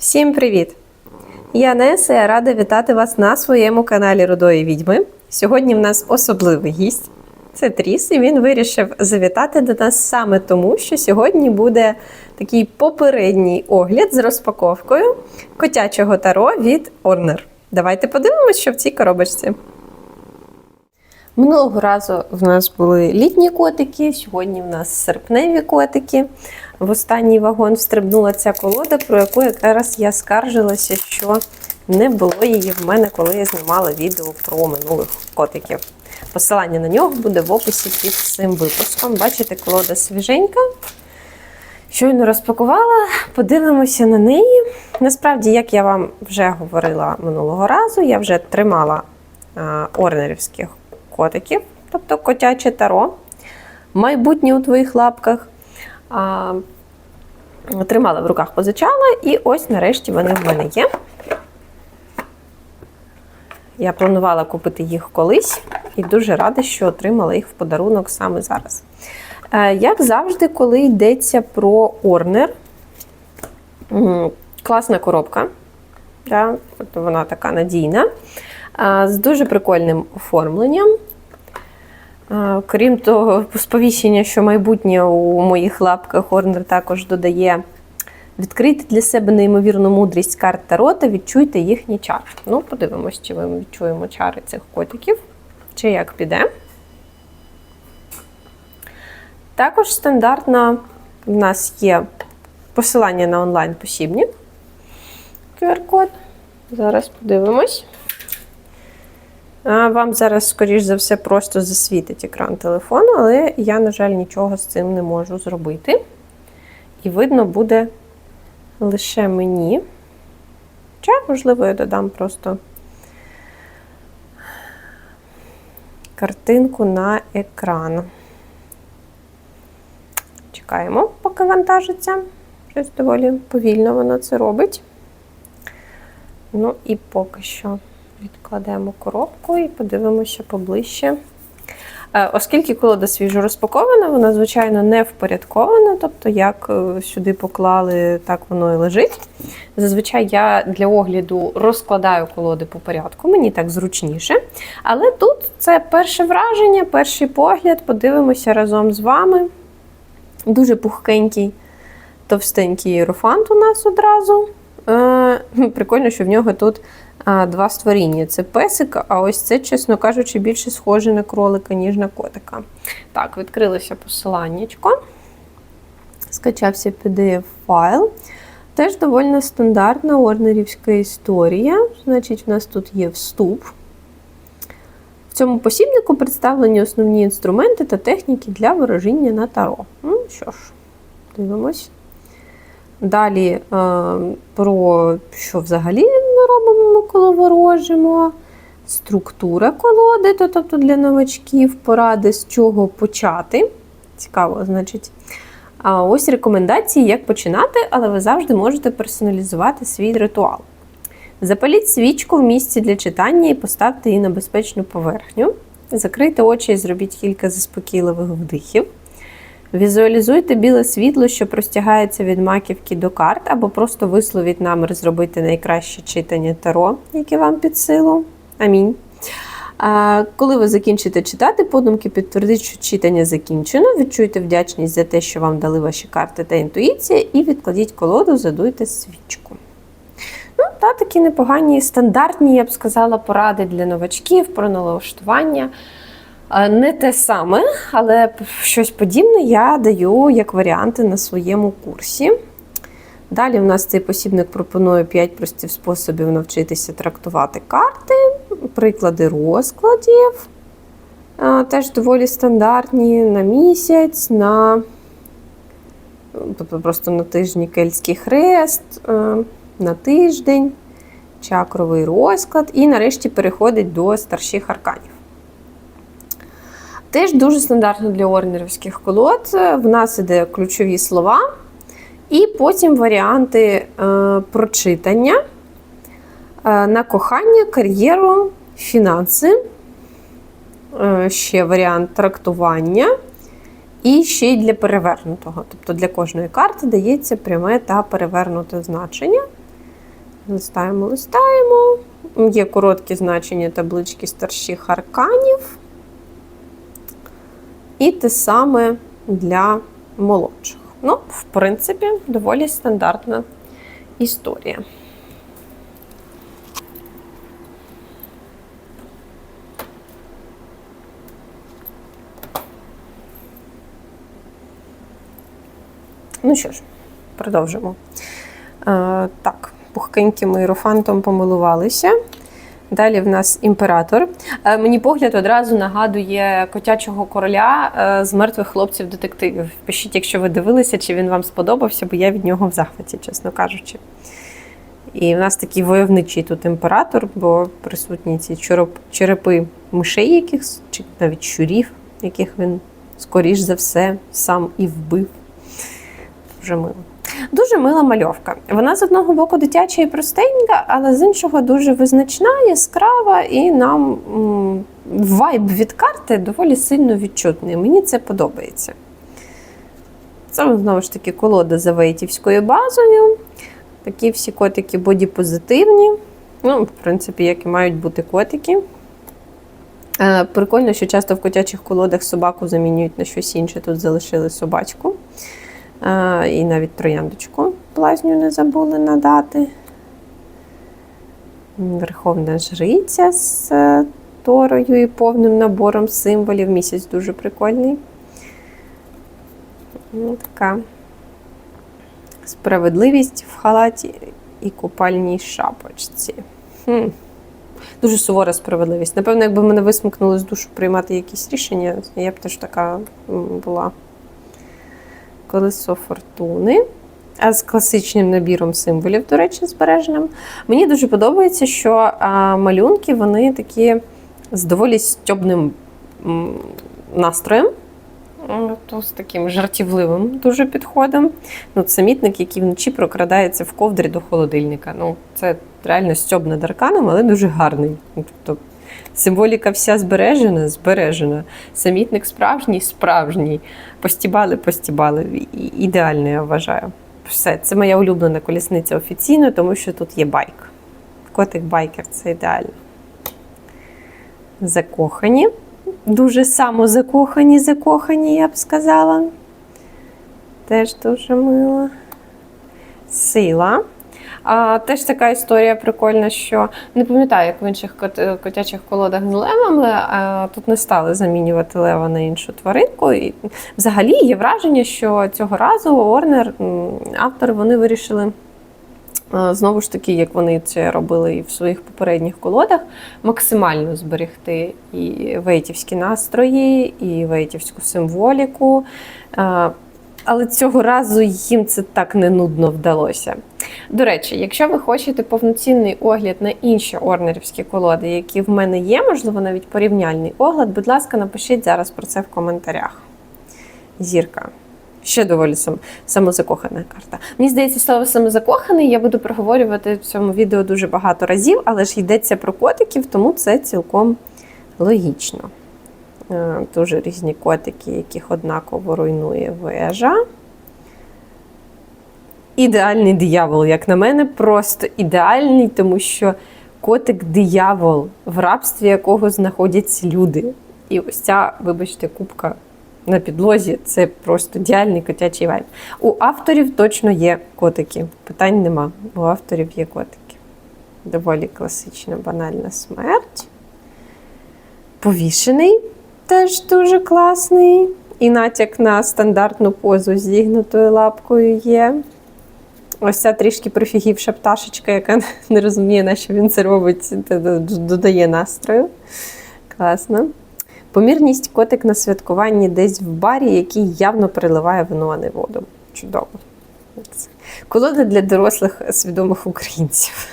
Всім привіт! Я Неса, я рада вітати вас на своєму каналі Рудої Відьми. Сьогодні в нас особливий гість. Це Тріс, і він вирішив завітати до нас саме тому, що сьогодні буде такий попередній огляд з розпаковкою котячого таро від Орнер. Давайте подивимось, що в цій коробочці. Минулого разу в нас були літні котики, сьогодні в нас серпневі котики. В останній вагон встрибнула ця колода, про яку якраз я скаржилася, що не було її в мене, коли я знімала відео про минулих котиків. Посилання на нього буде в описі під цим випуском. Бачите, колода свіженька. Щойно розпакувала, подивимося на неї. Насправді, як я вам вже говорила минулого разу, я вже тримала а, орнерівських котиків, тобто котяче таро, майбутнє у твоїх лапках. А, Тримала в руках, позичала, і ось нарешті вони в мене є. Я планувала купити їх колись і дуже рада, що отримала їх в подарунок саме зараз. Е, Як завжди, коли йдеться про Орнер, класна коробка. Да? Тобто вона така надійна, з дуже прикольним оформленням. Крім того, сповіщення, що майбутнє у моїх лапках Орнер також додає відкрити для себе неймовірну мудрість карт Таро та відчуйте їхні чари. Ну, подивимось, чи ми відчуємо чари цих котиків, чи як піде. Також стандартно в нас є посилання на онлайн-посібник. QR-код. Зараз подивимось. Вам зараз, скоріш за все, просто засвітить екран телефону, але я, на жаль, нічого з цим не можу зробити. І видно буде лише мені. Чи, можливо, я додам просто картинку на екран. Чекаємо, поки вантажиться. Щось доволі повільно воно це робить. Ну і поки що відкладемо коробку і подивимося поближче. Е, Оскільки колода свіжо розпакована, вона, звичайно, не впорядкована, тобто, як е, сюди поклали, так воно і лежить. Зазвичай я для огляду розкладаю колоди по порядку, мені так зручніше. Але тут це перше враження, перший погляд. Подивимося разом з вами. Дуже пухкенький, товстенький іерофант у нас одразу. Е, Прикольно, що в нього тут два створіння. Це песик, а ось це, чесно кажучи, більше схоже на кролика, ніж на котика. Так, відкрилося посиланнячко. Скачався PDF-файл. Теж доволі стандартна орнерівська історія. Значить, в нас тут є вступ. В цьому посібнику представлені основні інструменти та техніки для ворожіння на таро. Ну що ж, дивимось. Далі е, про що взагалі коли ворожимо, структура колоди, то, тобто для новачків, поради, з чого почати. Цікаво, значить. А ось рекомендації, як починати, але ви завжди можете персоналізувати свій ритуал. Запаліть свічку в місці для читання і поставте її на безпечну поверхню. Закрийте очі і зробіть кілька заспокійливих вдихів. Візуалізуйте біле світло, що простягається від маківки до карт, або просто висловіть намір зробити найкраще читання таро, яке вам під силу. Амінь. Коли ви закінчите читати, подумки підтвердіть, що читання закінчено. Відчуйте вдячність за те, що вам дали ваші карти та інтуїція, і відкладіть колоду, задуйте свічку. Ну, та такі непогані, стандартні, я б сказала, поради для новачків про налаштування. Е, Не те саме, але щось подібне я даю як варіанти на своєму курсі. Далі в нас цей посібник пропонує 5 простих способів навчитися трактувати карти, приклади розкладів. Е, Теж доволі стандартні на місяць, на тобто просто на тижні кельтський хрест, е, на тиждень, чакровий розклад, і нарешті переходить до старших арканів. Теж дуже стандартно для орнерівських колод. В нас іде ключові слова, і потім варіанти е, прочитання е, на кохання, кар'єру, фінанси, е, ще варіант трактування, і ще й для перевернутого. Тобто для кожної карти дається пряме та перевернуте значення. Листаємо, листаємо. Є короткі значення таблички старших арканів. І те саме для молодших. Ну, в принципі, доволі стандартна історія. Ну що ж, продовжимо. Е, так, пухкеньким іерофантом помилувалися. Далі в нас імператор. Е, мені погляд одразу нагадує котячого короля е, з мертвих хлопців-детективів. Пишіть, якщо ви дивилися, чи він вам сподобався, бо я від нього в захваті, чесно кажучи. І в нас такий войовничий тут імператор, бо присутні ці черепи мишей якихось, чи навіть щурів, яких він, скоріш за все, сам і вбив. Дуже мило. Дуже мила мальовка. Вона з одного боку дитяча і простенька, але з іншого дуже визначна, яскрава, і нам м, вайб від карти доволі сильно відчутний. Мені це подобається. Це знову ж таки колода за вейтівською базою. Такі всі котики бодіпозитивні. Ну, в принципі, як і мають бути котики. Е, Прикольно, що часто в котячих колодах собаку замінюють на щось інше. Тут залишили собачку. І навіть трояндочку блазню не забули надати. Верховна жриця з е, торою і повним набором символів. Місяць дуже прикольний. Ну, така справедливість в халаті і купальній шапочці. Хм. Дуже сувора справедливість. Напевно, якби мене висмикнули з душу приймати якісь рішення, я б теж така була. Колесо фортуни. З класичним набіром символів, до речі, збереженим. Мені дуже подобається, що малюнки вони такі з доволі стьобним настроєм. То з таким жартівливим дуже підходом. Ну, це мітник, який вночі прокрадається в ковдрі до холодильника. Ну, це реально стьоб над арканом, але дуже гарний. Ну, Тобто символіка вся збережена, збережена. Самітник справжній, справжній. Постібали, постібали. Ідеально, я вважаю. Все, це моя улюблена колісниця офіційно, тому що тут є байк. Котик байкер це ідеально. Закохані. Дуже самозакохані, закохані, я б сказала. Теж дуже мило. Сила. А, теж така історія прикольна, що не пам'ятаю, як в інших кот- котячих колодах з левами, а тут не стали замінювати лева на іншу тваринку. І взагалі є враження, що цього разу Орнер, автори, вони вирішили. е, Знову ж таки, як вони це робили і в своїх попередніх колодах, максимально зберегти і вейтівські настрої, і вейтівську символіку. Але цього разу їм це так не нудно вдалося. До речі, якщо ви хочете повноцінний огляд на інші орнерівські колоди, які в мене є, можливо, навіть порівняльний огляд, будь ласка, напишіть зараз про це в коментарях. Зірка. Ще доволі сам, самозакохана карта. Мені здається, слово самозакоханий я буду проговорювати в цьому відео дуже багато разів, але ж йдеться про котиків, тому це цілком логічно. Е, Дуже різні котики, яких однаково руйнує вежа. Ідеальний диявол, як на мене, просто ідеальний, тому що котик-диявол, в рабстві якого знаходяться люди. І ось ця, вибачте, кубка на підлозі це просто ідеальний котячий вайб. У авторів точно є котики. Питань нема. У авторів є котики. Доволі класична, банальна смерть. Повішений теж дуже класний. І натяк на стандартну позу зігнутою лапкою є. Ось ця трішки прифігівша пташечка, яка не розуміє, на що він це робить, додає настрою. Класно. Помірність котик на святкуванні десь в барі, який явно переливає вино, а не воду. Чудово. Колода для дорослих свідомих українців.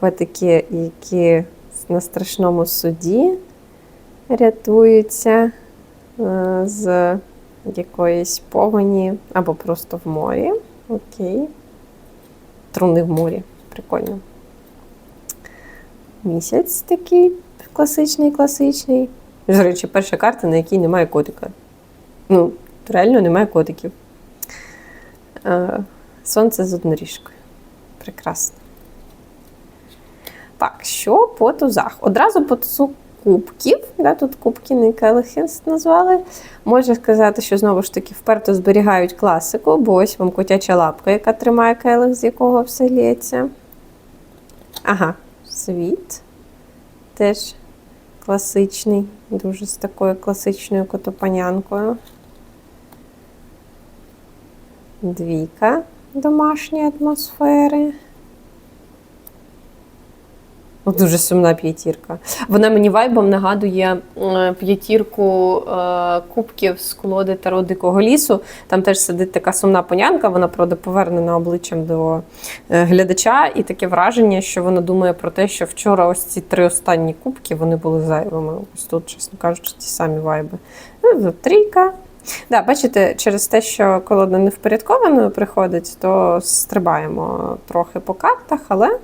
Котики, які на страшному суді рятуються е, з якоїсь повені або просто в морі. Окей. Труни в морі. Прикольно. Місяць такий класичний, класичний. До речі, перша карта, на якій немає котика. Ну, реально немає котиків. Е, Сонце з одноріжкою. Прекрасно. Так, що по тузах? Одразу по тузу кубків, да, тут кубки не келихи назвали. Можна сказати, що знову ж таки вперто зберігають класику, бо ось вам котяча лапка, яка тримає келих, з якого все лється. Ага, світ. Теж класичний, дуже з такою класичною котопанянкою. Двійка домашньої атмосфери. Дуже сумна п'ятірка. Вона мені вайбом нагадує е, п'ятірку е, кубків з колоди Таро Дикого лісу. Там теж сидить така сумна понянка, вона, правда, повернена обличчям до е, глядача, і таке враження, що вона думає про те, що вчора ось ці три останні кубки вони були зайвими. Ось тут, чесно кажучи, ті самі вайби. Ну, трійка. Да, бачите, через те, що колода не впорядкованою приходить, то стрибаємо трохи по картах, але.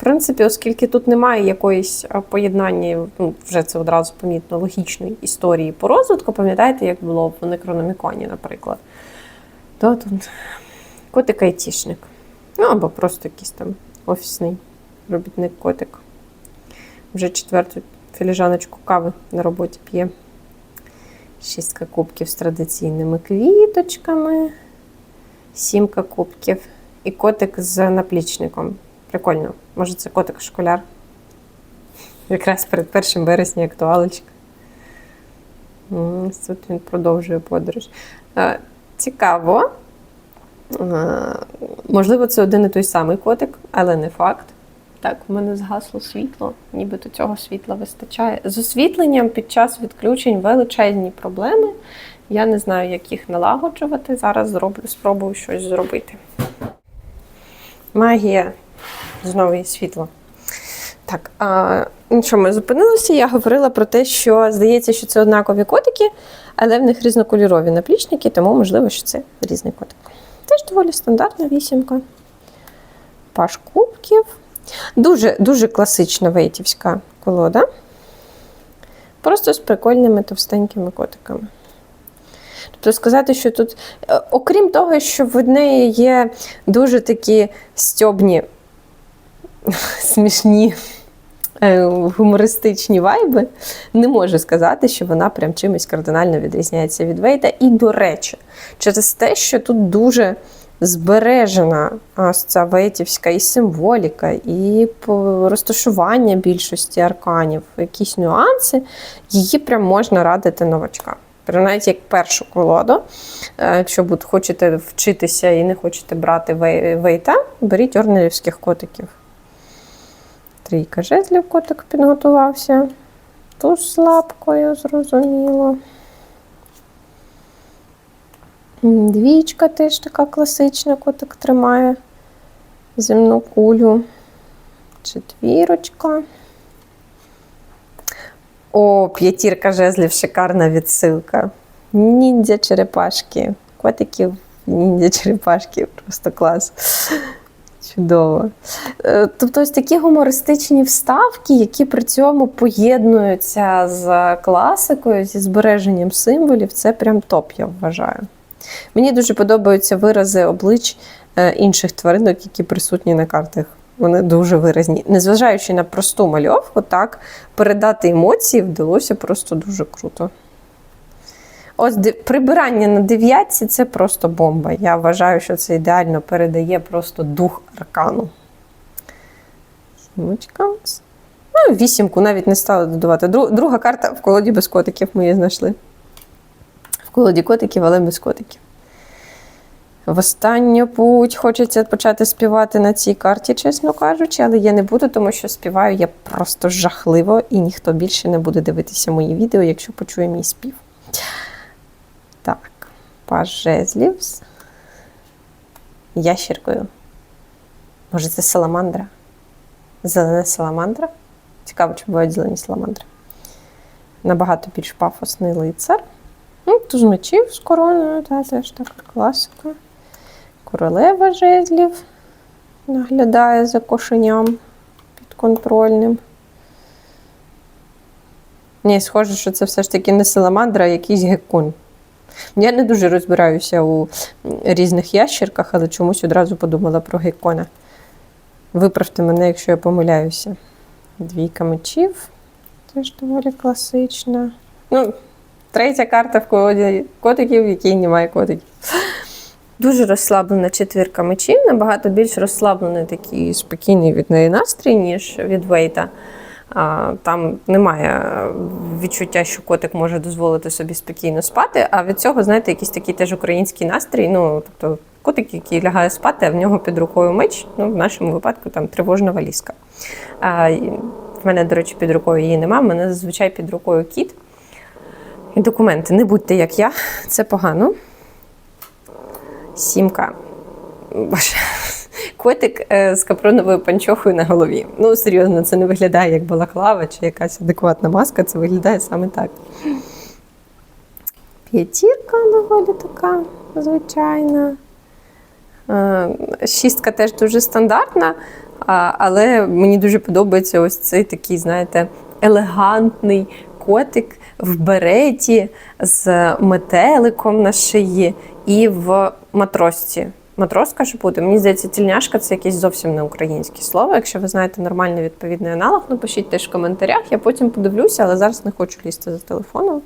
В принципі, оскільки тут немає якоїсь поєднання, ну, вже це одразу помітно, логічної історії по розвитку, пам'ятаєте, як було в Некрономіконі, наприклад. То тут котик айтішник. Ну, або просто якийсь там офісний робітник котик. Вже четверту філіжаночку кави на роботі п'є. Шістка кубків з традиційними квіточками, сімка кубків і котик з наплічником. Прикольно. Може, це котик-школяр. Якраз перед 1 березня актуалочка. Ось Тут він продовжує подорож. Цікаво. Можливо, це один і той самий котик, але не факт. Так, в мене згасло світло, нібито цього світла вистачає. З освітленням під час відключень величезні проблеми. Я не знаю, як їх налагоджувати. Зараз зроблю, спробую щось зробити. Магія. Знову є світло. Так, а, ну що ми зупинилися? Я говорила про те, що здається, що це однакові котики, але в них різнокольорові наплічники, тому можливо, що це різний котик. Теж доволі стандартна вісімка. Паш кубків. Дуже, дуже класична вейтівська колода. Просто з прикольними товстенькими котиками. Тобто сказати, що тут, е, окрім того, що в неї є дуже такі стьобні, смішні, е, гумористичні вайби, не можу сказати, що вона прям чимось кардинально відрізняється від Вейта. І, до речі, через те, що тут дуже збережена ось ця вейтівська і символіка, і розташування більшості арканів, якісь нюанси, її прям можна радити новачкам. Принаймні як першу колоду. Е, Якщо хочете вчитися і не хочете брати вейта, беріть орнелівських котиків. Трійка жезлів котик підготувався. Туз з лапкою, зрозуміло. Двічка теж така класична, котик тримає земну кулю. Четвірочка. О, п'ятірка жезлів, шикарна відсилка. Ніндзя черепашки. Котиків, ніндзя черепашки, просто клас. Чудово. Е, Тобто ось такі гумористичні вставки, які при цьому поєднуються з класикою, зі збереженням символів, це прям топ, я вважаю. Мені дуже подобаються вирази облич е, інших тваринок, які присутні на картах. Вони дуже виразні. Незважаючи на просту мальовку, так, передати емоції вдалося просто дуже круто. Ось прибирання на дев'ятці це просто бомба. Я вважаю, що це ідеально передає просто дух аркану. Ну, вісімку навіть не стала додавати. Друга карта в колоді без котиків ми її знайшли. В колоді котиків, але без котиків. В останню путь хочеться почати співати на цій карті, чесно кажучи, але я не буду, тому що співаю я просто жахливо, і ніхто більше не буде дивитися мої відео, якщо почує мій спів. Паж жезлів з ящіркою. Може, це саламандра? Зелена саламандра? Цікаво, чи бувають зелені саламандри. Набагато більш пафосний лицар. Ну, туз мечів з короною, та, теж така класика. Королева жезлів наглядає за кошеням підконтрольним. Ні, схоже, що це все ж таки не саламандра, а якийсь геккон. Я не дуже розбираюся у різних ящерках, але чомусь одразу подумала про геккона. Виправте мене, якщо я помиляюся. Двійка мечів. Теж доволі класична. Ну, третя карта в колоді котиків, в якій немає котиків. Дуже розслаблена четвірка мечів, набагато більш розслаблений такий спокійний від неї настрій, ніж від Вейта. Там немає відчуття, що котик може дозволити собі спокійно спати. А від цього, знаєте, якийсь такий теж український настрій. Ну, тобто котик, який лягає спати, а в нього під рукою меч. Ну, в нашому випадку там тривожна валізка. В мене, до речі, під рукою її нема. В мене зазвичай під рукою кіт. І документи. Не будьте як я, це погано. Сімка. Боже. Котик е, з капроновою панчохою на голові. Ну, серйозно, це не виглядає як балаклава чи якась адекватна маска, це виглядає саме так. П'ятірка доволі така звичайна. Е, Шістка теж дуже стандартна, але мені дуже подобається ось цей такий, знаєте, елегантний котик в береті з метеликом на шиї і в матросці. Матроска ж буде. Мені здається, тільняшка це якесь зовсім не українське слово. Якщо ви знаєте нормальний відповідний аналог, напишіть теж в коментарях. Я потім подивлюся, але зараз не хочу лізти за телефоном.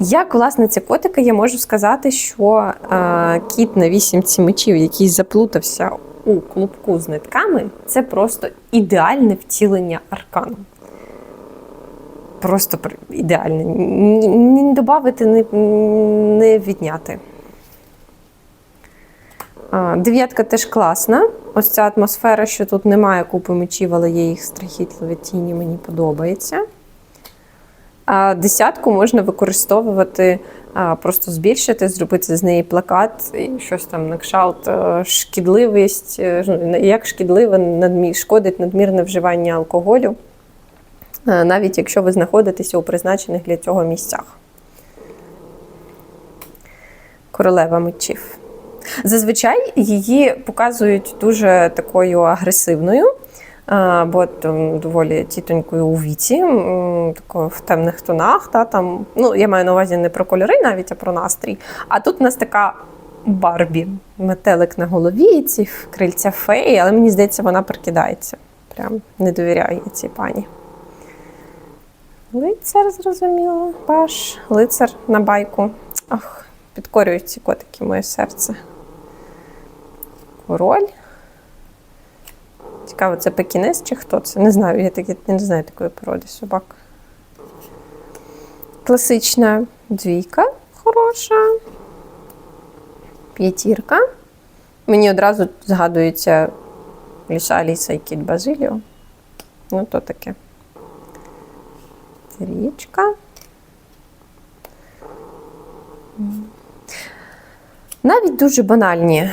Як власниця котика, я можу сказати, що е, кіт на вісімці мечів, який заплутався у клубку з нитками, це просто ідеальне втілення аркану. Просто ідеальне. Ні, додати, не відняти. Дев'ятка теж класна. Ось ця атмосфера, що тут немає купи мечів, але є їх страхітливі тіні, мені подобається. А десятку можна використовувати, просто збільшити, зробити з неї плакат і щось там на кшалт, е, шкідливість, е, як шкідливе надмі- шкодить надмірне вживання алкоголю, е, навіть якщо ви знаходитеся у призначених для цього місцях. Королева мечів. Зазвичай її показують дуже такою агресивною, бо доволі тітонькою у віці, такою в темних тонах. Та, там, ну, я маю на увазі не про кольори навіть, а про настрій. А тут у нас така Барбі, метелик на голові, ці крильця феї, але мені здається, вона прикидається. Прям не довіряю я цій пані. Лицар, зрозуміло, паш, лицар на байку. Ах, підкорюють ці котики моє серце. Король. Цікаво, це пекінес чи хто це? Не знаю, я, так, я не знаю такої породи собак. Класична двійка хороша. П'ятірка. Мені одразу згадується Ліса Аліса і кіт Базиліо. Ну, то таке. Трічка. Навіть дуже банальні, е,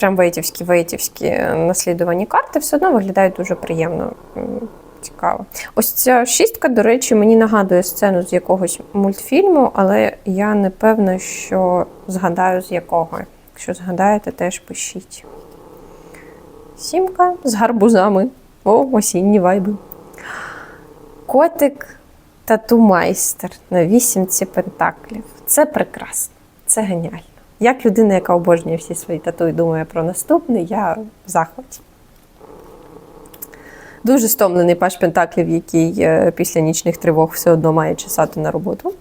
прям вейтівські вейтівські наслідувані карти все одно виглядають дуже приємно. Цікаво. Ось ця шістка, до речі, мені нагадує сцену з якогось мультфільму, але я не певна, що згадаю з якого. Якщо згадаєте, теж пишіть. Сімка з гарбузами. О, осінні вайби. Котик тату-майстер на вісімці пентаклів. Це прекрасно, це геніально. Як людина, яка обожнює всі свої тату і думає про наступне, я в захваті. Дуже стомлений паш Пентаклів, який е, після нічних тривог все одно має чесати на роботу.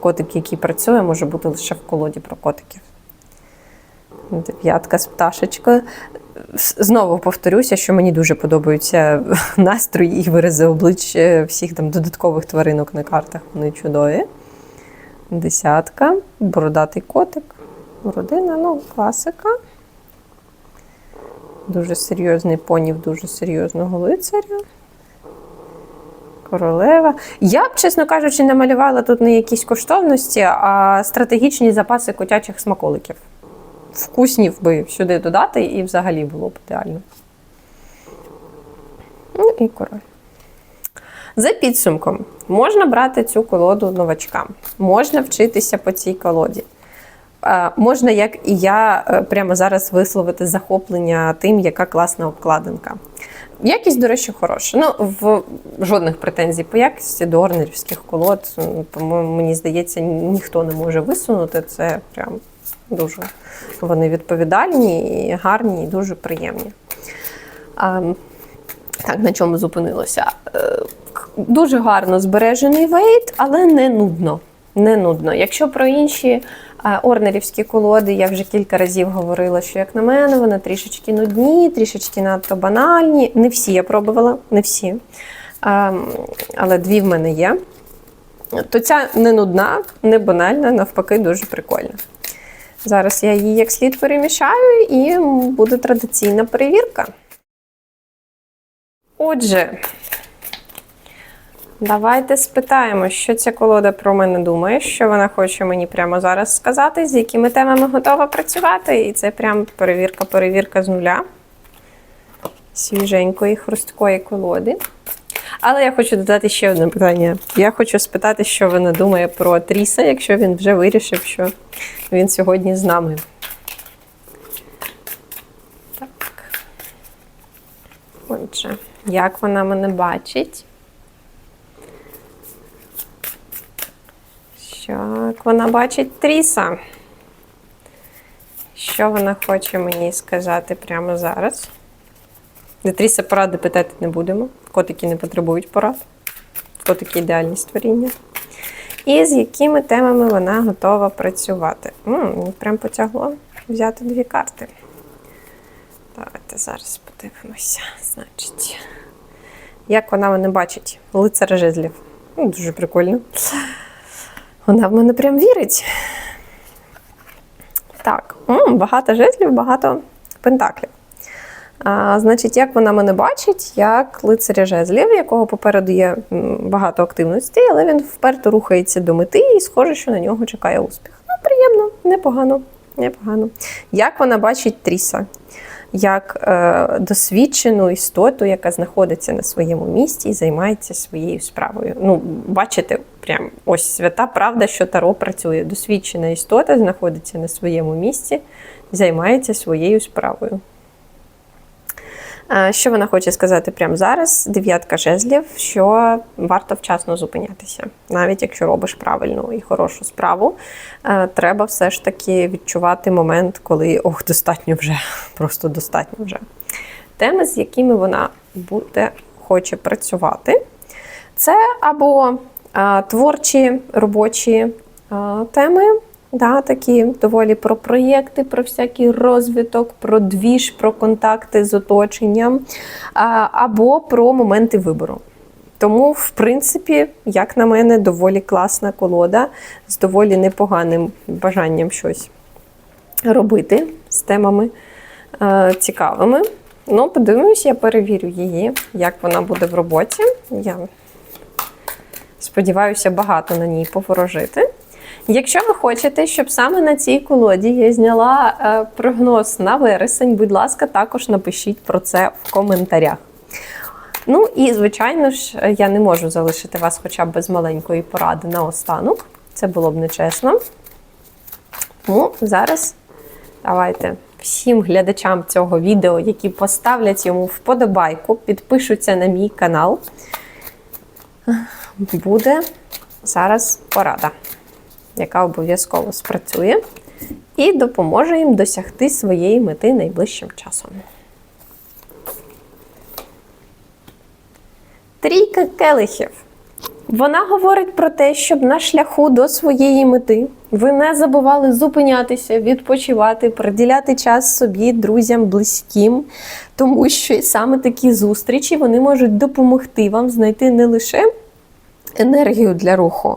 Котик, який працює, може бути лише в колоді про котиків. Дев'ятка з пташечкою. Знову повторюся, що мені дуже подобаються настрої і вирази облич е, всіх там додаткових тваринок на картах. Вони чудові. Десятка, бородатий котик, родина, ну, класика. Дуже серйозний поні в дуже серйозного лицаря. Королева. Я б, чесно кажучи, намалювала тут не якісь коштовності, а стратегічні запаси котячих смаколиків. Вкуснів би сюди додати, і взагалі було б ідеально. Ну і король. За підсумком, можна брати цю колоду новачкам, можна вчитися по цій колоді. Е, Можна, як і я, е, прямо зараз висловити захоплення тим, яка класна обкладинка. Якість, до речі, хороша. Ну, в жодних претензій по якості до орнерівських колод, по-моєму, мені здається, ніхто не може висунути. Це прям Дуже вони відповідальні, і гарні, і дуже приємні. Так, на чому зупинилося? Е, Дуже гарно збережений вейт, але не нудно. Не нудно. Якщо про інші е, орнерівські колоди, я вже кілька разів говорила, що як на мене, вони трішечки нудні, трішечки надто банальні. Не всі я пробувала, не всі. Ем, Але дві в мене є. То ця не нудна, не банальна, навпаки, дуже прикольна. Зараз я її як слід перемішаю і буде традиційна перевірка. Отже, давайте спитаємо, що ця колода про мене думає, що вона хоче мені прямо зараз сказати, з якими темами готова працювати. І це прям перевірка-перевірка з нуля свіженької хрусткої колоди. Але я хочу додати ще одне питання. Я хочу спитати, що вона думає про Тріса, якщо він вже вирішив, що він сьогодні з нами. Отже, як вона мене бачить? Як вона бачить Тріса? Що вона хоче мені сказати прямо зараз? До Тріса поради питати не будемо. Котики не потребують порад. Котики ідеальні створіння. І з якими темами вона готова працювати? М, мені прям потягло взяти дві карти. Давайте зараз подивимося. Значить, як вона мене бачить? Лицар жезлів. Ну, дуже прикольно. Вона в мене прям вірить. Так, багато жезлів, багато пентаклів. А, Значить, як вона мене бачить, як лицаря жезлів, якого попереду є багато активності, але він вперто рухається до мети і схоже, що на нього чекає успіх. Ну, приємно, непогано, непогано. Як вона бачить Тріса? Як е, досвідчену істоту, яка знаходиться на своєму місці і займається своєю справою. Ну, бачите, прям ось свята правда, що Таро працює. Досвідчена істота знаходиться на своєму місці, займається своєю справою. Е, Що вона хоче сказати прямо зараз? Дев'ятка жезлів, що варто вчасно зупинятися. Навіть якщо робиш правильну і хорошу справу, е, треба все ж таки відчувати момент, коли ох, достатньо вже, просто достатньо вже. Теми, з якими вона буде хоче працювати, це або е, творчі робочі теми. Да, такі доволі про проєкти, про всякий розвиток, про двіж, про контакти з оточенням, або про моменти вибору. Тому, в принципі, як на мене, доволі класна колода з доволі непоганим бажанням щось робити з темами е, цікавими. Ну, подивимось, я перевірю її, як вона буде в роботі. Я сподіваюся, багато на ній поворожити. Якщо ви хочете, щоб саме на цій колоді я зняла е, прогноз на вересень, будь ласка, також напишіть про це в коментарях. Ну і, звичайно ж, я не можу залишити вас хоча б без маленької поради на останок. Це було б нечесно. Тому зараз давайте всім глядачам цього відео, які поставлять йому вподобайку, підпишуться на мій канал. Буде зараз порада яка обов'язково спрацює і допоможе їм досягти своєї мети найближчим часом. Трійка келихів. Вона говорить про те, щоб на шляху до своєї мети ви не забували зупинятися, відпочивати, приділяти час собі, друзям, близьким, тому що саме такі зустрічі вони можуть допомогти вам знайти не лише енергію для руху,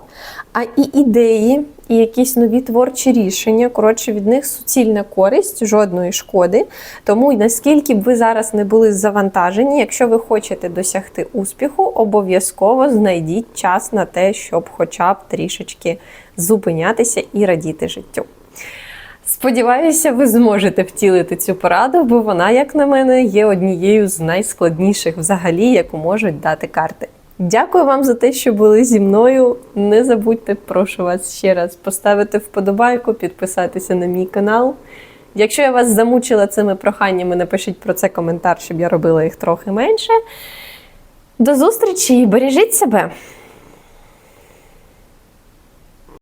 а і ідеї, і якісь нові творчі рішення. Коротше, від них суцільна користь, жодної шкоди. Тому наскільки б ви зараз не були завантажені, якщо ви хочете досягти успіху, обов'язково знайдіть час на те, щоб хоча б трішечки зупинятися і радіти життю. Сподіваюся, ви зможете втілити цю пораду, бо вона, як на мене, є однією з найскладніших взагалі, яку можуть дати карти. Дякую вам за те, що були зі мною. Не забудьте, прошу вас ще раз поставити вподобайку, підписатися на мій канал. Якщо я вас замучила цими проханнями, напишіть про це коментар, щоб я робила їх трохи менше. До зустрічі і бережіть себе!